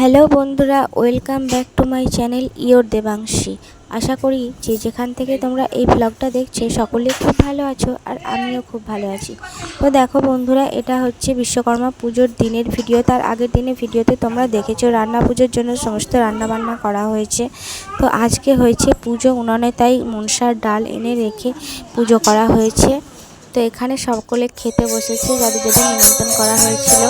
Hello বন্ধুরা, welcome back to my channel your Debanshi. আশা করি যে যেখান থেকে তোমরা এই ব্লগটা দেখছে সকলে খুব ভালো আছো আর আমিও খুব ভালো আছি। তো দেখো বন্ধুরা, এটা হচ্ছে বিশ্বকর্মা পুজোর দিনের ভিডিও। তার আগের দিনের ভিডিওতে তোমরা দেখেছ, রান্না পুজোর জন্য সমস্ত রান্না বান্না করা হয়েছে। তো আজকে হয়েছে পুজো উনানে, তাই মনসার ডাল এনে রেখে পুজো করা হয়েছে। তো এখানে সকলে খেতে বসেছে, যাদের যাদের নিমন্ত্রণ করা হয়েছিল।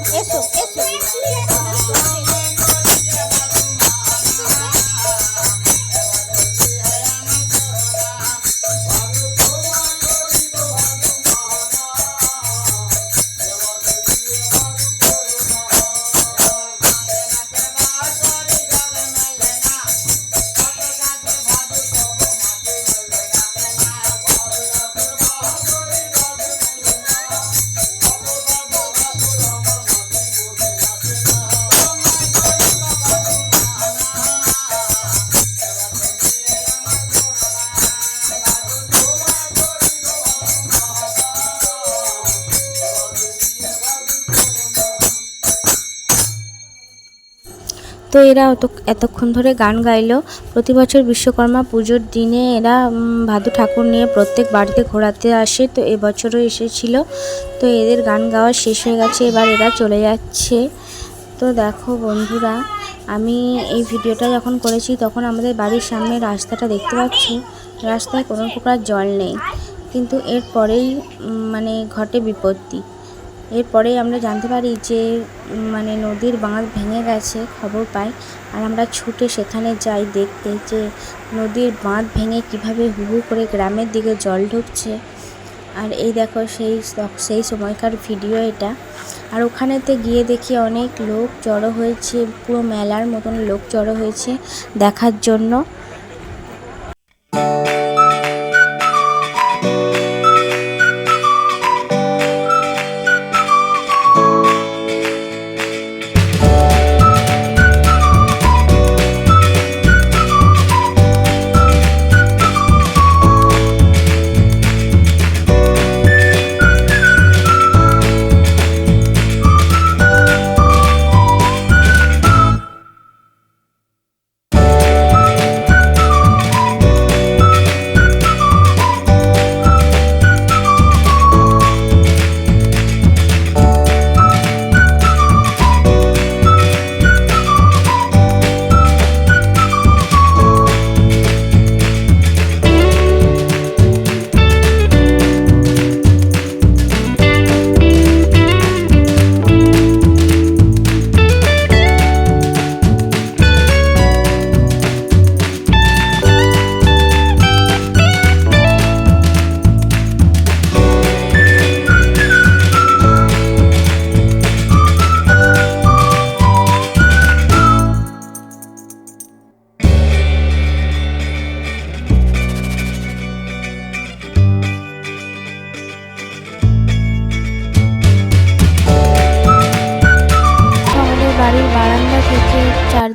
Eso, eso. তো এরা অত, এতক্ষণ ধরে গান গাইলো। প্রতি বছর বিশ্বকর্মা পুজোর দিনে এরা ভাদু ঠাকুর নিয়ে প্রত্যেক বাড়িতে ঘোরাতে আসে। তো এবছরও এসেছিল। তো এদের গান গাওয়া শেষ হয়ে গেছে, এবার এরা চলে যাচ্ছে। তো দেখো বন্ধুরা, আমি এই ভিডিওটা যখন করেছি, তখন আমাদের বাড়ির সামনে রাস্তাটা দেখতে পাচ্ছি? রাস্তায় কোনো প্রকার জল নেই। কিন্তু এরপরেই মানে ঘটে বিপত্তি। এরপরে আমরা জানতে পারি যে মানে নদীর বাঁধ ভেঙে গেছে, খবর পাই। আর আমরা ছুটে সেখানে যাই, দেখতে যে নদীর বাঁধ ভেঙে কীভাবে হু হু করে গ্রামের দিকে জল ঢুকছে। আর এই দেখো, সেই সেই সময়কার ভিডিও এটা। আর ওখানেতে গিয়ে দেখি অনেক লোক জড়ো হয়েছে, পুরো মেলার মতন লোক জড়ো হয়েছে দেখার জন্য।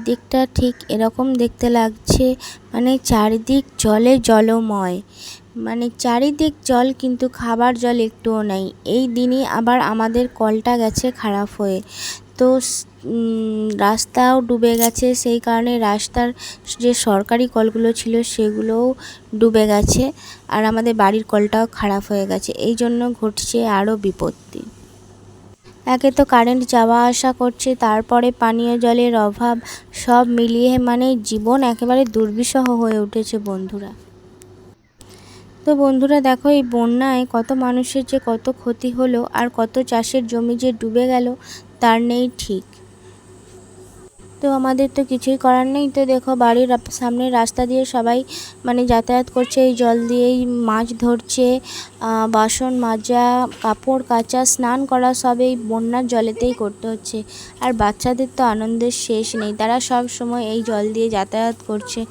চারদিকটা ঠিক এরকম দেখতে লাগছে মানে চারিদিক জলে জলময়। মানে চারিদিক জল কিন্তু খাবার জল একটুও নেই। এই দিনই আবার আমাদের কলটা গেছে খারাপ হয়ে। তো রাস্তাও ডুবে গেছে, সেই কারণে রাস্তার যে সরকারি কলগুলো ছিল সেগুলোও ডুবে গেছে, আর আমাদের বাড়ির কলটাও খারাপ হয়ে গেছে। এই জন্য ঘটছে আরও বিপত্তি। একে তো কারেন্ট যাওয়া আসা করছে, তারপরে পানীয় জলের অভাব, সব মিলিয়ে মানে জীবন একেবারে দুর্বিষহ হয়ে উঠেছে বন্ধুরা। তো বন্ধুরা দেখো এই বন্যায় কত মানুষের যে কত ক্ষতি হলো আর কত চাষের জমি যে ডুবে গেল, তার নেই ঠিক। তো আমাদের তো কিছুই করার নেই। তো দেখো বাড়ির সামনের রাস্তা দিয়ে সবাই মানে যাতায়াত করছে। এই জল দিয়েই মাছ ধরছে বাসন মাজা, কাপড় কাচা, স্নান করা সব এই বন্যার জলেতেই করতে হচ্ছে। আর বাচ্চাদের তো আনন্দের শেষ নেই। তারা সব সময় এই জল দিয়ে যাতায়াত করছে।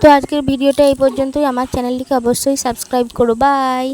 তো আজকের ভিডিওটা এই পর্যন্তই। আমার চ্যানেলটিকে অবশ্যই সাবস্ক্রাইব করো। বাই!